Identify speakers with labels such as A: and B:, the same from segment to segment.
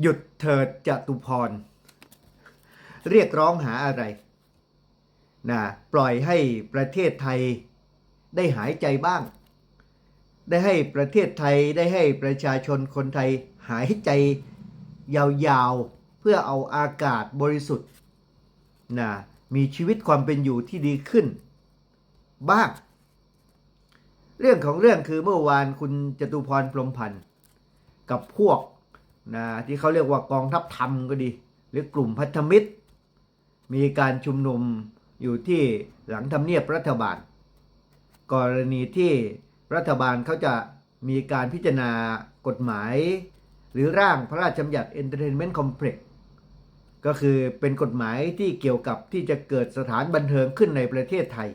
A: หยุดเถิดจตุพร เรียกร้องหาอะไรนะปล่อยให้ประเทศไทยได้หายใจบ้าง ได้ให้ประเทศไทยได้ให้ประชาชนคนไทยหายใจยาวๆ เพื่อเอาอากาศบริสุทธิ์นะมีชีวิตความเป็นอยู่ที่ดีขึ้น บ้าง เรื่องของเรื่องคือเมื่อวานคุณจตุพรพรมพันธ์กับพวก นะที่เขาเรียกว่ากองทัพธรรมก็ดี หรือกลุ่มพันธมิตร มีการชุมนุมอยู่ที่หลังทำเนียบรัฐบาล กรณีที่รัฐบาลเขาจะมีการพิจารณากฎหมาย หรือร่างพระราชบัญญัติ Entertainment Complex ก็คือเป็นกฎหมายที่เกี่ยวกับที่จะเกิดสถานบันเทิงขึ้นในประเทศไทย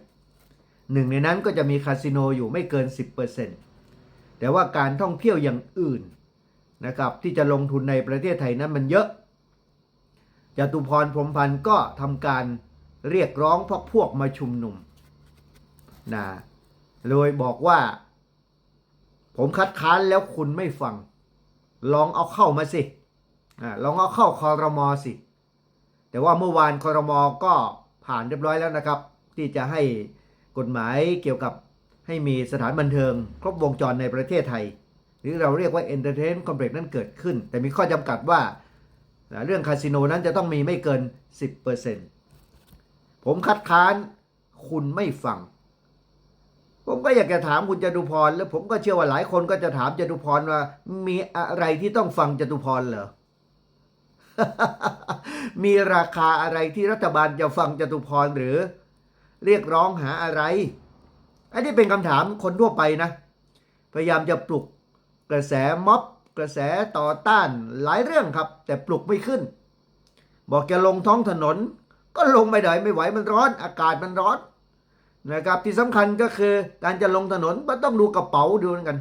A: หนึ่งในนั้นก็จะมีคาสิโนอยู่ไม่เกิน 10%แต่ว่าการท่องเที่ยวอย่างอื่น นะครับที่จะลงทุนในประเทศไทยนั้นมันเยอะจตุพรพรมพันธ์ก็ทำการเรียกร้องพวกพวกมาชุมนุมนะโดยบอกว่า ผมคัดค้านแล้วคุณไม่ฟัง ลองเอาเข้ามาสิลองเอาเข้าคอรมอสิ แต่ว่าเมื่อวานคอรมอก็ผ่านเรียบร้อยแล้วนะครับ ที่จะให้กฎหมายเกี่ยวกับให้มีสถานบันเทิง ครบวงจรในประเทศไทย หรือเราเรียกว่า Entertainment Complex นั้นเกิดขึ้น แต่มีข้อจำกัดว่า เรื่องคาสิโนนั้นจะต้องมีไม่เกิน 10%ผมคัดค้านคุณไม่ฟัง ผมก็อยากจะถามคุณจตุพร แล้วผมก็เชื่อว่าหลายคนก็จะถามจตุพรว่า มีอะไรที่ต้องฟังจตุพรเหรอ มีราคาอะไรที่รัฐบาลจะฟังจตุพรหรือ เรียกร้องหาอะไร อันนี้เป็นคำถามคนทั่วไปนะ พยายามจะปลุก กระแสม็อบ กระแสต่อต้านหลายเรื่องครับ แต่ปลุกไม่ขึ้น บอกจะลงท้องถนน ก็ลงไม่ได้ไม่ไหวมันร้อน อากาศมันร้อนนะครับที่สำคัญก็คือการจะลงถนนมันต้องดูกระเป๋าดูเหมือนกัน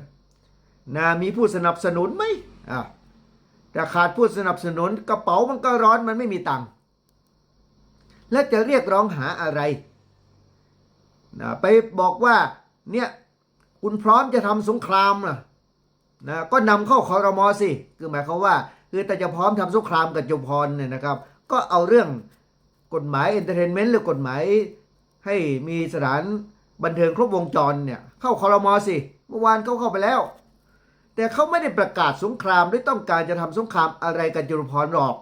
A: นะมีผู้สนับสนุนไหมอะแต่ขาดผู้สนับสนุนกระเป๋ามันก็ร้อนมันไม่มีตังค์และจะเรียกร้องหาอะไรนะไปบอกว่าเนี่ยคุณพร้อมจะทำสงครามนะ นะก็นำเข้าคอรมอสิคือหมายความว่า คือแต่จะพร้อมทำสงครามกับจุพรเนี่ยนะครับ ก็เอาเรื่องกฎหมายเอนเตอร์เทนเมนต์หรือกฎหมายให้มีสถานบันเทิงครบวงจรเนี่ยเข้าคอรมอสิเมื่อวานเขาเข้าไปแล้ว แต่เขาไม่ได้ประกาศสงครามหรือต้องการจะทำสงครามอะไรกับจุลพรหรอก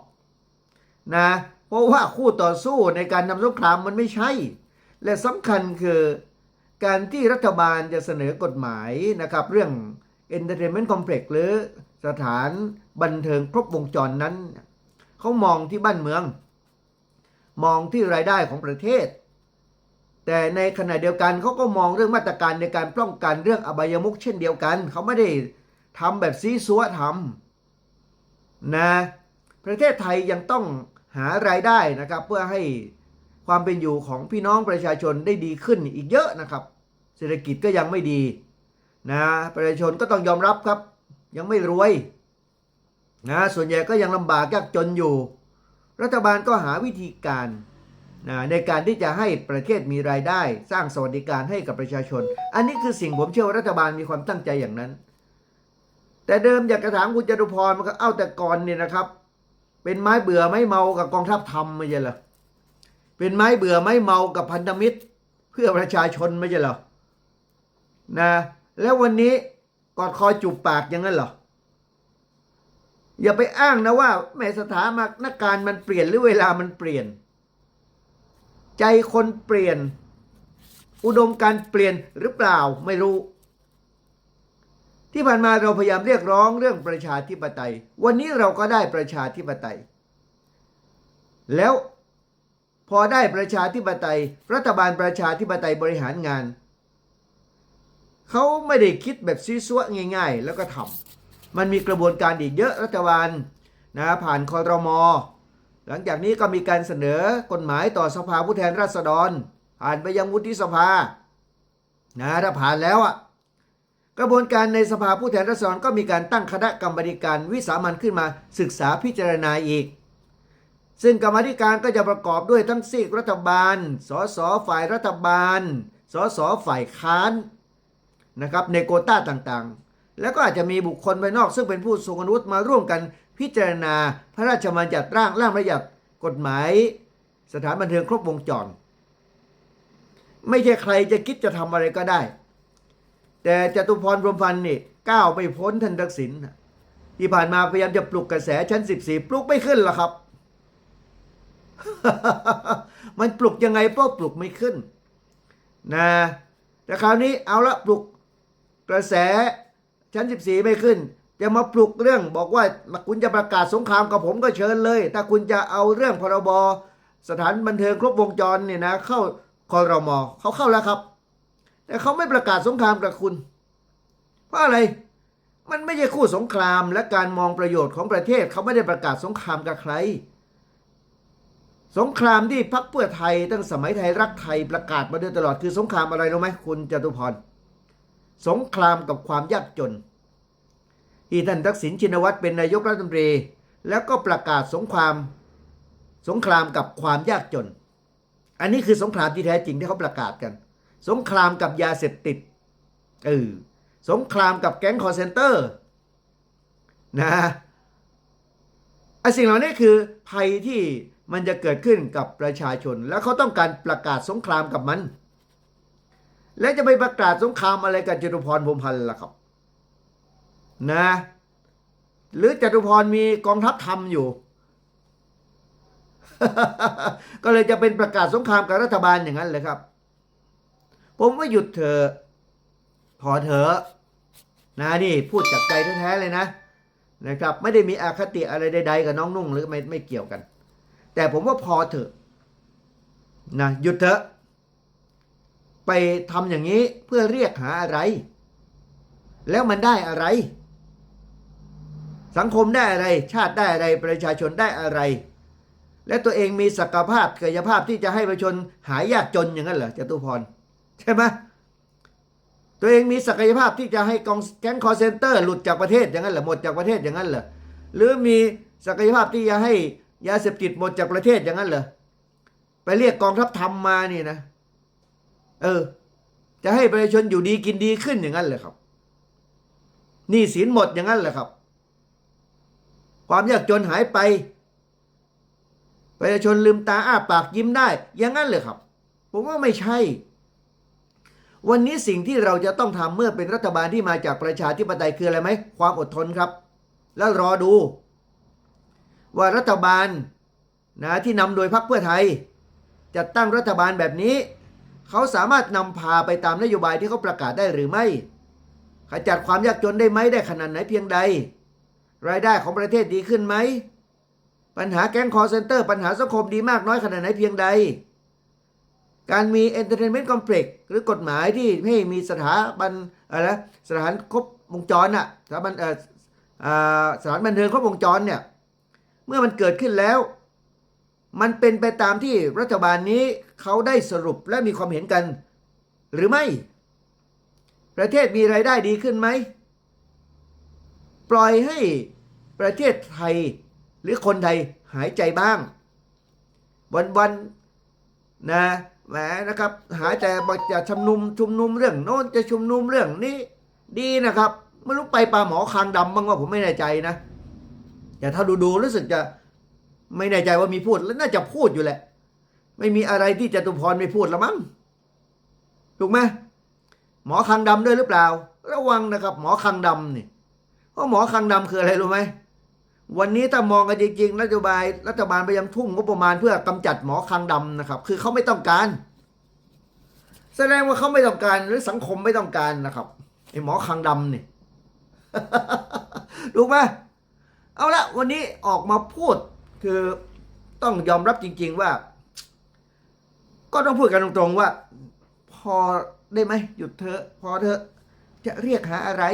A: นะเพราะว่าคู่ต่อสู้ในการทำสงครามมันไม่ใช่ และสำคัญคือการที่รัฐบาลจะเสนอกฎหมายนะครับ เรื่อง Entertainment Complex หรือสถานบันเทิงครบวงจรนั้น เขามองที่บ้านเมือง มองที่รายได้ของประเทศ แต่ในขณะเดียวกันเขาก็มองเรื่องมาตรการในการป้องกันเรื่องอบายมุขเช่นเดียวกัน เขาไม่ได้ทำแบบซีซัวทำนะประเทศไทยยังต้องหารายได้นะครับ เพื่อให้ความเป็นอยู่ของพี่น้องประชาชนได้ดีขึ้นอีกเยอะนะครับ เศรษฐกิจก็ยังไม่ดี นะประชาชนก็ต้องยอมรับครับ ยังไม่รวยนะส่วนใหญ่ก็ยังลำบากยากจนอยู่ รัฐบาลก็หาวิธีการนะในการที่จะให้ประเทศมีรายได้ สร้างสวัสดิการให้กับประชาชน อันนี้คือสิ่งผมเชื่อว่ารัฐบาลมีความตั้งใจอย่างนั้น แต่เดิมอยากจะถามคุณจตุพรมันก็เอ้าแต่ก่อนเนี่ยนะครับ เป็นไม้เบื่อไม้เมากับกองทัพธรรมไม่ใช่เหรอเป็นไม้เบื่อไม้เมากับพันธมิตร เพื่อประชาชนไม่ใช่เหรอนะ แล้ววันนี้กอดคอจูบปากอย่างนั้นเหรอ อย่าไปอ้างนะว่าแม้สถานการมันเปลี่ยนหรือเวลามันเปลี่ยน ใจคนเปลี่ยน อุดมการเปลี่ยนหรือเปล่าไม่รู้ ที่ผ่านมาเราพยายามเรียกร้องเรื่องประชาธิปไตย วันนี้เราก็ได้ประชาธิปไตย แล้วพอได้ประชาธิปไตย รัฐบาลประชาธิปไตยบริหารงาน เขาไม่ได้คิดแบบซีซัวง่าย ๆ แล้วก็ทำมันมีกระบวนการอีกเยอะรัฐบาลนะผ่านคอรมอหลังจากนี้ก็มีการเสนอกฎหมายต่อสภาผู้แทนราษฎร ผ่านไปยังวุฒิสภานะถ้าผ่านแล้วอะกระบวนการในสภาผู้แทนราษฎรก็มีการตั้งคณะกรรมการวิสามันขึ้นมาศึกษาพิจารณาอีก ซึ่งกรรมธิการก็จะประกอบด้วยทั้งซีกรัฐบาล สสฝ่ายรัฐบาล สสฝ่ายค้าน นะครับในโกต้าต่างๆ แล้วก็อาจจะมีบุคคลภายนอกซึ่งเป็นผู้ทรงอนุวุธมาร่วมกันพิจารณาพระราชบัญญัติร่างร่างระยัดกฎหมาย สถานบันเทิงครบวงจร ไม่ใช่ใครจะคิดจะทำอะไรก็ได้ แต่จตุพรพรมพันธ์นี่ก้าวไม่พ้นท่านทักษิณน่ะที่ผ่านมาพยายามจะปลุกกระแสชั้น 14 ปลุกไม่ขึ้นหรอครับ มันปลุกยังไงก็ปลุกไม่ขึ้นนะแต่คราวนี้เอาละปลุก กระแสชั้น 14 ไม่ขึ้น จะมาปลุกเรื่องบอกว่าคุณจะประกาศสงครามกับผมก็เชิญเลย ถ้าคุณจะเอาเรื่องพรบสถานบันเทิงครบวงจรเนี่ยนะเข้าคอรมอเขาเข้าแล้วครับ แต่เขาไม่ประกาศสงครามกับคุณ เพราะอะไรมันไม่ใช่คู่สงครามและการมองประโยชน์ของประเทศเขาไม่ได้ประกาศสงครามกับใคร สงครามที่พักเพื่อไทยตั้งสมัยไทยรักไทยประกาศมาโดยตลอดคือสงครามอะไรรู้ไหมคุณจตุพร สงครามกับความยากจน ที่ท่านทักษิณชินวัตรเป็นนายกรัฐมนตรี แล้วก็ประกาศสงคราม สงครามกับความยากจน อันนี้คือสงครามที่แท้จริงที่เขาประกาศกัน สงครามกับยาเสพติดเออสงครามกับแก๊งคอร์เซนเตอร์นะไอ้สิ่งเหล่านี้คือภัยที่มันจะเกิดขึ้นกับประชาชน แล้วเขาต้องการประกาศสงครามกับมัน และจะไปประกาศสงครามอะไรกับจตุพรพรมพันธ์ล่ะครับ นะ หรือจตุพรมีกองทัพธรรมอยู่ ก็เลยจะเป็นประกาศสงครามกับรัฐบาลอย่างนั้นเลยครับ ผมว่าหยุดเถอะพอเถอะนะนี่พูดจากใจแท้ๆเลยนะนะครับ ไม่ได้มีอคติอะไรใดๆกับน้องนุ่งหรือไม่ไม่เกี่ยวกัน แต่ผมว่าพอเถอะนะหยุดเถอะ ไปทำอย่างนี้เพื่อเรียกหาอะไร แล้วมันได้อะไร สังคมได้อะไร ชาติได้อะไรประชาชนได้อะไร และตัวเองมีศักยภาพกายภาพที่จะให้ประชาชนหายยากจนอย่างนั้นเหรอจตุพรใช่ไหมตัวเองมีศักยภาพที่จะให้กองแก๊งคอร์เซนเตอร์หลุดจากประเทศอย่างนั้นเหรอหมดจากประเทศอย่างนั้นเหรอหรือมีศักยภาพที่จะให้ยาเสพติดหมดจากประเทศอย่างนั้นเหรอไปเรียกกองทัพธรรมมานี่นะ เออ จะให้ประชาชนอยู่ดีกินดีขึ้นอย่างนั้นเหรอครับหนี้สินหมดอย่างนั้นเหรอครับ ความยากจนหายไป ประชาชนลืมตาอ้าปากยิ้มได้ อย่างนั้นเลยครับ ผมว่าไม่ใช่ วันนี้สิ่งที่เราจะต้องทำเมื่อเป็นรัฐบาลที่มาจากประชาธิปไตยคืออะไรไหม ความอดทนครับ แล้วรอดู ว่ารัฐบาลนะที่นำโดยพรรคเพื่อไทยจัดตั้งรัฐบาลแบบนี้ เขาสามารถนำพาไปตามนโยบายที่เขาประกาศได้หรือไม่ ขจัดความยากจนได้ไหมได้ขนาดไหนเพียงใด รายได้ของประเทศดีขึ้นไหม ปัญหาแก๊งคอร์เซนเตอร์ปัญหาสังคมดีมากน้อยขนาดไหนเพียงใด การมีเอนเตอร์เทนเมนต์คอมเพล็กซ์หรือกฎหมายที่ให้มีสถาบันอะไรสถานครบวงจรน่ะสถาบันเอออ่าสถานบันเทิงครบวงจรเนี่ยเมื่อมันเกิดขึ้นแล้ว มันเป็นไปตามที่รัฐบาลนี้เขาได้สรุปและมีความเห็นกัน หรือไม่ ประเทศมีรายได้ดีขึ้นไหม ปล่อยให้ประเทศไทยหรือคนไทยหายใจบ้าง วันๆนะแหมนะครับ หาแต่บอกจะชุมนุมชุมนุมเรื่องโน้นจะชุมนุมเรื่องนี้ ดีนะครับไม่รู้ไปปลาหมอคางดำบ้างว่าผมไม่แน่ใจนะแต่ถ้าดูดูๆรู้สึกจะ ไม่แน่ใจว่ามีพูดแล้วน่าจะพูดอยู่แหละ ไม่มีอะไรที่จตุพรไม่พูดละมั้งถูกไหมหมอคางดำด้วยหรือเปล่า ระวังนะครับ หมอคางดำนี่เพราะหมอคางดำคืออะไรรู้ไหมวันนี้ถ้ามองกันจริงๆรัฐบาลรัฐบาลพยายามทุ่มงบประมาณเพื่อกำจัดหมอคางดำนะครับ คือเขาไม่ต้องการ แสดงว่าเขาไม่ต้องการหรือสังคมไม่ต้องการนะครับไอ้หมอคางดำนี่รู้ไหมเอาละวันนี้ออกมาพูด คือต้องยอมรับจริง ๆว่า ก็ต้องพูดกันตรงๆว่า พอได้ไหมหยุดเถอะพอเถอะจะเรียกหาอะไร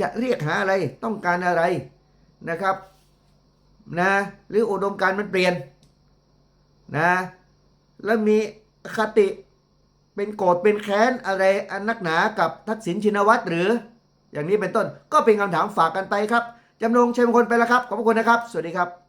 A: จะเรียกหาอะไรต้องการอะไรนะครับ นะ หรืออุดมการมันเปลี่ยนนะ แล้วมีคติเป็นโกรธเป็นแค้นอะไรอันนักหนากับทักษิณชินวัตรหรือ อย่างนี้เป็นต้นก็เป็นคำถามฝากกันไปครับ จำนงชัยมงคลไปแล้วครับ ขอบคุณนะครับ สวัสดีครับ